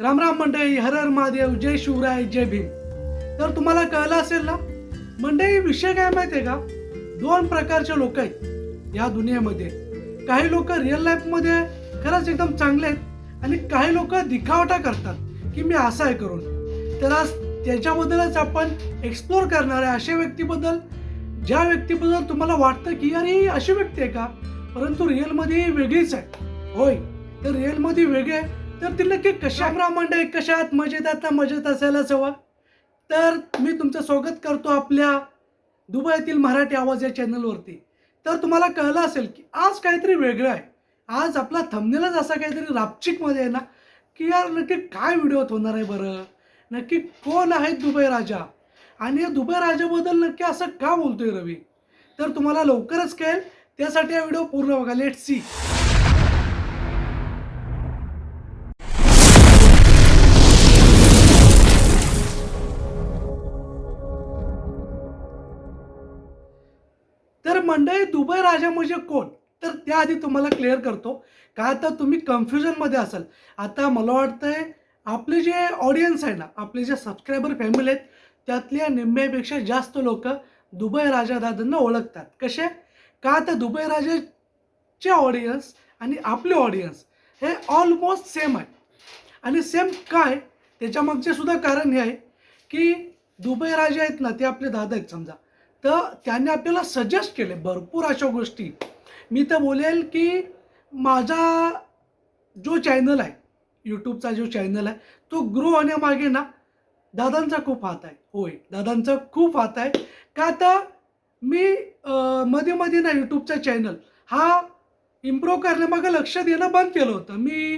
राम मंडळी हर हर महादेव जय शिवराय जय भीम. तर तुम्हाला कळलं असेल ना मंडळी विषय काय माहिती आहे का? दोन प्रकारचे लोक आहेत या दुनियेमध्ये. काही लोक रिअल लाईफमध्ये खरंच एकदम चांगले आहेत आणि काही लोक दिखावटा करतात की मी असं आहे करून. तर आज त्याच्याबद्दलच आपण एक्सप्लोर करणार आहे अशा व्यक्तीबद्दल. ज्या व्यक्तीबद्दल तुम्हाला वाटतं की अरे ही अशी व्यक्ती आहे का? परंतु रिअलमध्ये ही वेगळीच आहे. होय तर रिअलमध्ये वेगळे आहे तर ती नक्की कशा मंडळी कशात मजेत आता मजेत असायलाच हवं तर मी तुमचं स्वागत करतो आपल्या दुबईतील मराठी आवाज या चॅनलवरती तर तुम्हाला कळलं असेल की आज काहीतरी वेगळं आहे. आज आपला थंबनेलच असा काहीतरी रापचिकमध्ये आहे ना की यार नक्की काय व्हिडिओत होणार आहे बरं? नक्की कोण आहेत दुबई राजा? आणि या दुबई राजाबद्दल नक्की असं का बोलतोय रवी? तर तुम्हाला लवकरच कळेल त्यासाठी हा व्हिडिओ पूर्ण बघा. लेट सी मंडळी दुबई राजा म्हणजे कोण? तर त्याआधी तुम्हाला क्लिअर करतो. का तर तुम्ही कन्फ्युजनमध्ये असाल. आता मला वाटतंय आपले जे ऑडियन्स आहे ना आपले जे सबस्क्रायबर फॅमिली आहेत त्यातल्या निम्म्यापेक्षा जास्त लोक दुबई राजा दादांना ओळखतात. कसे? का तर दुबई राजाचे ऑडियन्स आणि आपले ऑडियन्स हे ऑलमोस्ट सेम आहे. आणि सेम काय? त्याच्यामागचे सुद्धा कारण हे आहे की दुबई राजा आहेत ना ते आपले दादा आहेत समजा. तर त्याने आपल्याला सजेस्ट केले भरपूर अशा गोष्टी. मी तर बोलेल की माझा जो चॅनल आहे यूट्यूबचा जो चॅनल आहे तो ग्रो होण्यामागे ना दादांचा खूप हात आहे. होय दादांचा खूप हात आहे. का तर मी मध्ये मध्ये ना यूट्यूबचा चॅनल हा इम्प्रूव्ह करण्यामागं लक्ष देणं बंद केलं होतं. मी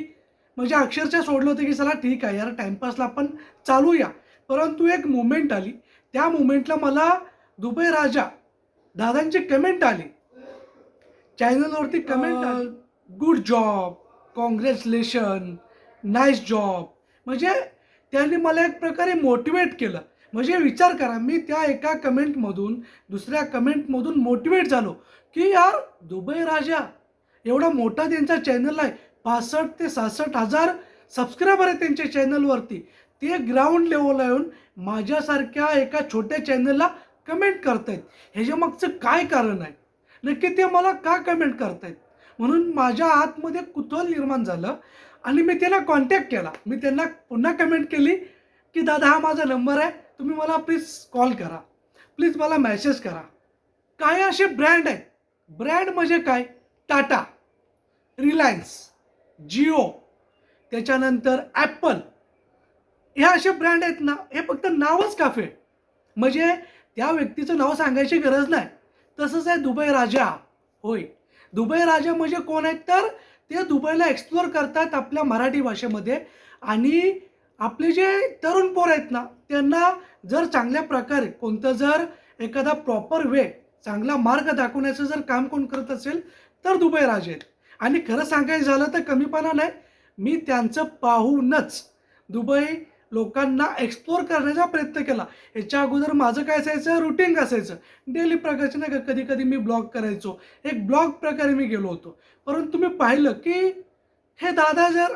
म्हणजे अक्षरशः सोडलं होतं की चला ठीक आहे यार टाईमपासला आपण चालूया. परंतु एक मुमेंट आली. त्या मुमेंटला मला दुबई राजा दादांची कमेंट आली. चॅनलवरती कमेंट आली. Good job congratulation nice job म्हणजे त्यांनी मला एक प्रकारे मोटिवेट केलं. म्हणजे विचार करा मी त्या एका कमेंटमधून दुसऱ्या कमेंटमधून मोटिवेट झालो की यार दुबई राजा एवढा मोठा त्यांचा चॅनल आहे. पासष्ट ते सहासष्ट हजार सबस्क्रायबर आहे त्यांच्या चॅनलवरती ते ग्राउंड लेवलला येऊन माझ्यासारख्या एका छोट्या चॅनलला कमेंट करतायत. ह्याच्या मागचं काय कारण आहे? नक्की ते मला का कमेंट करतायत? म्हणून माझ्या आतमध्ये कुतूहल निर्माण झालं आणि मी त्यांना कॉन्टॅक्ट केला. मी त्यांना पुन्हा कमेंट केली की दादा हा माझा नंबर आहे. तुम्ही मला प्लीज कॉल करा. प्लीज मला मॅसेज करा. काय असे ब्रँड आहेत? ब्रँड म्हणजे काय? टाटा रिलायन्स जिओ त्याच्यानंतर ॲपल ह्या असे ब्रँड आहेत ना हे फक्त नावच काफे म्हणजे त्या व्यक्तीचं नाव सांगायची गरज नाही. तसंच आहे दुबई राजा. होय. दुबई राजा म्हणजे कोण आहेत? तर ते दुबईला एक्सप्लोअर करतात आपल्या मराठी भाषेमध्ये. आणि आपले जे तरुण पोर आहेत ना त्यांना जर चांगल्या प्रकारे कोणतं जर एखादा प्रॉपर वे चांगला मार्ग दाखवण्याचं जर काम कोण करत असेल तर दुबई राजे आहेत. आणि खरं सांगायचं झालं तर कमीपणा नाही. मी त्यांचं पाहूनच दुबई लोकांना एक्सप्लोअर करण्याचा प्रयत्न केला. याच्या अगोदर माझं काय असायचं? रुटीन असायचं. डेली प्रकारचे नाही का? कधी कधी मी ब्लॉग करायचो. एक ब्लॉग प्रकारे मी गेलो होतो. परंतु मी पाहिलं की हे दादा जर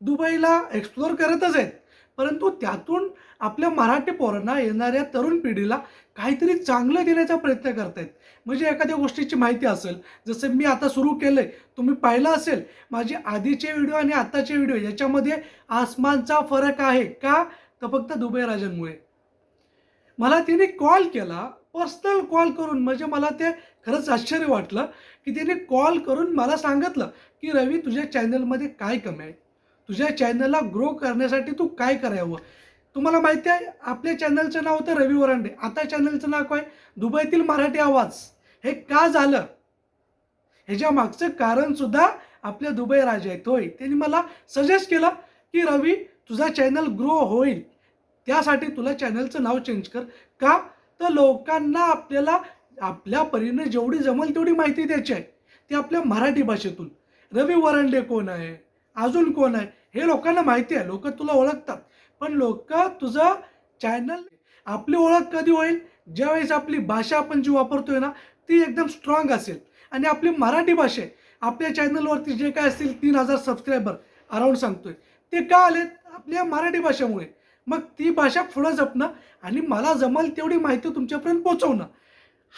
दुबईला एक्सप्लोअर करतच आहेत परंतु त्यातून आपल्या मराठी पोरांना येणाऱ्या तरुण पिढीला काहीतरी चांगलं देण्याचा प्रयत्न करतायत. म्हणजे एखाद्या गोष्टीची माहिती असेल जसं मी आता सुरू केलं आहे तुम्ही पाहिलं असेल माझे आधीचे व्हिडिओ आणि आत्ताचे व्हिडिओ याच्यामध्ये आसमानचा फरक आहे का? तर फक्त दुबई राजांमुळे मला तिने कॉल केला पर्सनल कॉल करून म्हणजे मला ते खरंच आश्चर्य वाटलं की त्याने कॉल करून मला सांगितलं की रवी तुझ्या चॅनलमध्ये काय कमी आहे? तुझ्या चॅनलला ग्रो करण्यासाठी तू काय करावं? तुम्हाला माहिती आहे आपल्या चॅनलचं नाव होतं रवी वरांडे. आता चॅनलचं नाव काय? दुबईतील मराठी आवाज. हे का झालं? ह्याच्या मागचं कारण सुद्धा दुबई राजा आहेत. होय. त्यांनी मला सजेस्ट केलं की रवी तुझा चॅनल ग्रो होईल. त्यासाठी तुला चॅनलचं नाव चेंज कर. का? तर लोकांना आपल्याला आपल्या परीने जेवढी जमल तेवढी माहिती द्यायची आहे. ती आपल्या मराठी भाषेतून. रवी वरांडे कोण आहे? अजून कोण आहे? हे लोकांना माहिती आहे. लोक तुला ओळखतात. पण लोक तुझं चॅनल आपली ओळख कधी होईल? ज्यावेळेस आपली भाषा आपण जी वापरतोय ना ती एकदम स्ट्रॉंग असेल. आणि आपली मराठी भाषा आपल्या चॅनलवरती जे काय असतील तीन हजार सबस्क्रायबर अराऊंड सांगतोय. ते का आलेत? आपल्या मराठी भाषेमुळे. मग ती भाषा पुढं जपणं आणि मला जमल तेवढी माहिती तुमच्यापर्यंत पोचवणं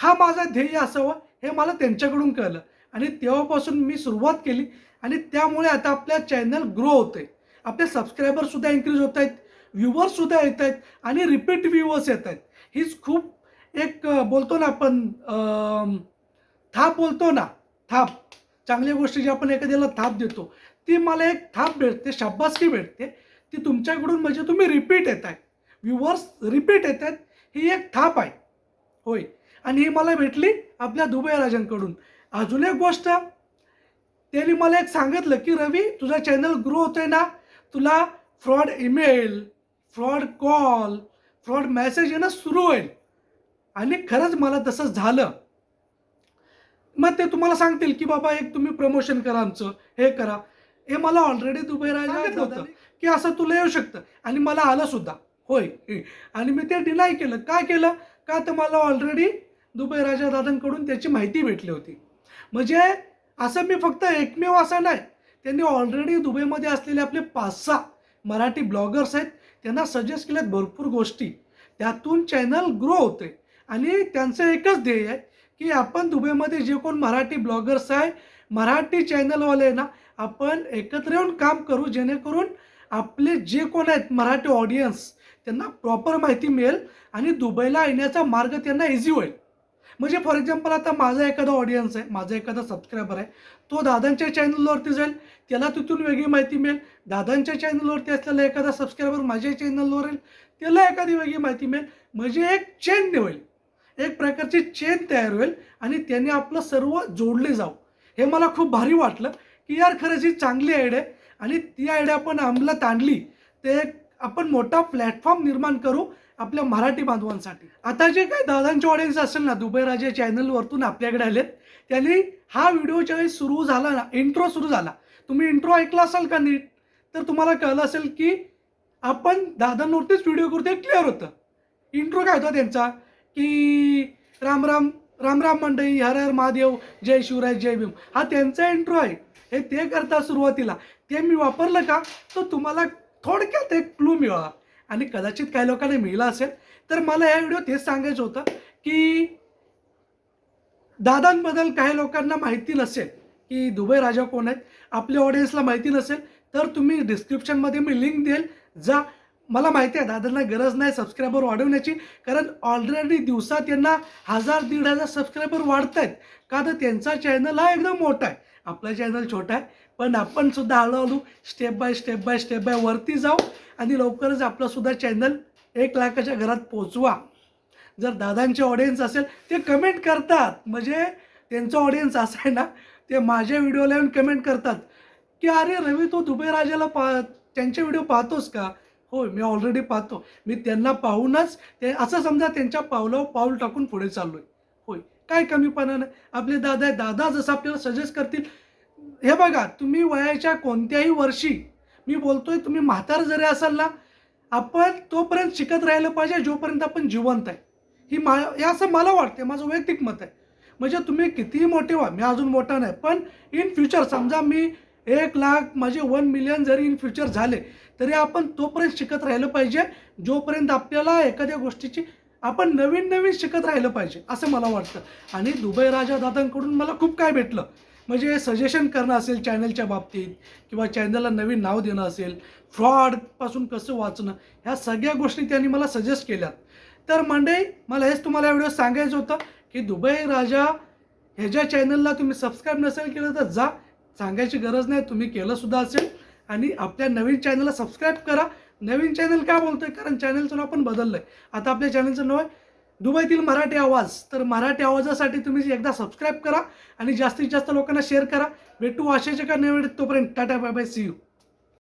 हा माझा ध्येय असावं हे मला त्यांच्याकडून कळलं. आणि तेव्हापासून मी सुरुवात केली. आणि त्यामुळे आता आपल्या चॅनल ग्रो होते आपले सबस्क्रायबरसुद्धा इन्क्रीज होत आहेत व्ह्युवर्ससुद्धा येत आहेत आणि रिपीट व्ह्युअर्स येत आहेत हीच खूप एक बोलतो ना आपण थाप बोलतो ना थाप. चांगल्या गोष्टी जी आपण एखाद्याला थाप देतो ती मला एक थाप भेटते शाब्बासकी भेटते. ती तुमच्याकडून म्हणजे तुम्ही रिपीट येत आहे व्ह्युअर्स रिपीट येत आहेत ही एक थाप आहे. होय. आणि ही मला भेटली आपल्या दुबई राजांकडून अजून एक गोष्ट त्यांनी मला एक सांगितलं की रवी तुझा चॅनल ग्रो होतोय ना तुला fraud email fraud call fraud message येणं सुरू होईल. आणि खरंच मला तसं झालं. मग ते तुम्हाला सांगतील की बाबा एक तुम्ही प्रमोशन करा आमचं हे करा. हे मला ऑलरेडी दुबई राजा होतं की असं तुला येऊ शकतं. आणि मला आलं सुद्धा. होय. आणि मी ते डिनाय केलं. काय केलं? का तर मला ऑलरेडी दुबई राजा दादांकडून त्याची माहिती भेटली होती. म्हणजे असं मी फक्त एकमेव असं नाही. त्यांनी ऑलरेडी दुबईमध्ये असलेले आपले पाच सहा मराठी ब्लॉगर्स आहेत. त्यांना सजेस्ट केल्यात भरपूर गोष्टी. त्यातून चॅनल ग्रो होते. आणि त्यांचं एकच ध्येय आहे की आपण दुबईमध्ये जे कोण मराठी ब्लॉगर्स आहे मराठी चॅनलवाले आहे ना आपण एकत्र येऊन काम करू जेणेकरून आपले जे कोण आहेत मराठी ऑडियन्स त्यांना प्रॉपर माहिती मिळेल आणि दुबईला येण्याचा मार्ग त्यांना इझी होईल. म्हणजे फॉर एक्झाम्पल आता माझा एखादा ऑडियन्स आहे माझा एखादा सबस्क्रायबर आहे तो दादांच्या चॅनलवरती जाईल त्याला तिथून वेगळी माहिती मिळेल. दादांच्या चॅनलवरती असलेला एखादा सबस्क्रायबर माझ्या चॅनलवर येईल त्याला एखादी वेगळी माहिती मिळेल. म्हणजे एक चेन होईल एक प्रकारची चेन तयार होईल आणि त्याने आपलं सर्व जोडले जाऊ हे मला खूप भारी वाटलं की यार खरंच ही चांगली आयडिया आहे आणि ती आयडिया आपण अंमलात आणली ते एक आपण मोठा प्लॅटफॉर्म निर्माण करू आपल्या मराठी बांधवांसाठी. आता जे काही दादांचे ऑडियन्स असेल ना दुबई राजा चॅनलवरतून आपल्याकडे आलेत त्यांनी हा व्हिडिओ ज्यावेळी सुरू झाला ना इंट्रो सुरू झाला. तुम्ही इंट्रो ऐकला असाल का नीट? तर तुम्हाला कळलं असेल की आपण दादांवरतीच व्हिडिओ करतो क्लिअर होतं. इंट्रो काय होता त्यांचा? की राम राम राम राम मंडळी हर हर महादेव जय शिवराय जय भीम. हा त्यांचा इंट्रो आहे. हे ते करता सुरुवातीला. ते मी वापरलं का? तर तुम्हाला थोडक्यात एक क्लू मिळाला. आणि कदाचित काही लोकांना मिळला असेल तर मला या व्हिडिओत हेच सांगायचं होतं की दादांबद्दल काही लोकांना माहिती नसेल की दुबई राजा कोण आहेत आपल्या ऑडियन्सला माहिती नसेल तर तुम्ही डिस्क्रिप्शनमध्ये मी लिंक देईल. जा मला माहिती आहे दादांना गरज नाही सबस्क्रायबर वाढवण्याची कारण ऑलरेडी दिवसात त्यांना हजार दीड हजार सबस्क्रायबर वाढत आहेत का तर त्यांचा चॅनल हा एकदम मोठा आहे. आपला चॅनल छोटा आहे. पण आपण सुद्धा हळूहळू step by step by step by वरती जाऊ आणि लवकरच आपलं सुद्धा चॅनल एक लाखाच्या घरात पोचवा. जर दादांचे ऑडियन्स असेल ते कमेंट करतात. म्हणजे त्यांचं ऑडियन्स असं आहे ना ते माझ्या व्हिडिओला येऊन कमेंट करतात. की अरे रवी तो दुबे राजाला पा त्यांचे व्हिडिओ पाहतोस का? होय मी ऑलरेडी पाहतो. मी त्यांना पाहूनच ते असं समजा त्यांच्या पावलावर पाऊल टाकून पुढे चाललो आहे होय काय कमीपणा नाही. आपले दादा आहे दादा जसं आपल्याला सजेस्ट करतील हे बघा तुम्ही वयाच्या कोणत्याही वर्षी मी बोलतोय तुम्ही म्हातार जरी असाल ना आपण तोपर्यंत शिकत राहिलं पाहिजे जोपर्यंत आपण जिवंत आहे. ही मा हे असं मला वाटते माझं वैयक्तिक मत आहे. म्हणजे तुम्ही कितीही मोठे व्हा मी अजून मोठा नाही पण इन फ्युचर समजा मी एक लाख माझे वन मिलियन जरी इन फ्युचर झाले तरी आपण तोपर्यंत शिकत राहिलं पाहिजे जोपर्यंत आपल्याला एखाद्या गोष्टीची आपण नवीन नवीन शिकत राहिलं पाहिजे असं मला वाटतं. आणि दुबई राजा दादांकडून मला खूप काय भेटलं. म्हणजे सजेशन करणं असेल चॅनलच्या बाबतीत किंवा चॅनलला नवीन नाव देणं असेल फ्रॉडपासून कसं वाचणं ह्या सगळ्या गोष्टी त्यांनी मला सजेस्ट केल्यात. तर मंडई मला हेच तुम्हाला व्हिडिओ सांगायचं होतं की दुबई राजा ह्याच्या चॅनलला तुम्ही सबस्क्राईब नसेल केलं तर जा सांगायची गरज नाही तुम्ही केलंसुद्धा असेल. आणि आपल्या नवीन चॅनलला सबस्क्राईब करा. नवीन चॅनल का बोलतोय? कारण चॅनलचं नाव पण बदललं आहे आता आपल्या चॅनलचं नाव आहे दुबईतील मराठी आवाज. तर मराठी आवाजासाठी तुम्ही एकदा सबस्क्राईब करा आणि जास्तीत जास्त लोकांना शेअर करा. भेटू आशेच्या का नवीन तोपर्यंत. Tata bye bye see you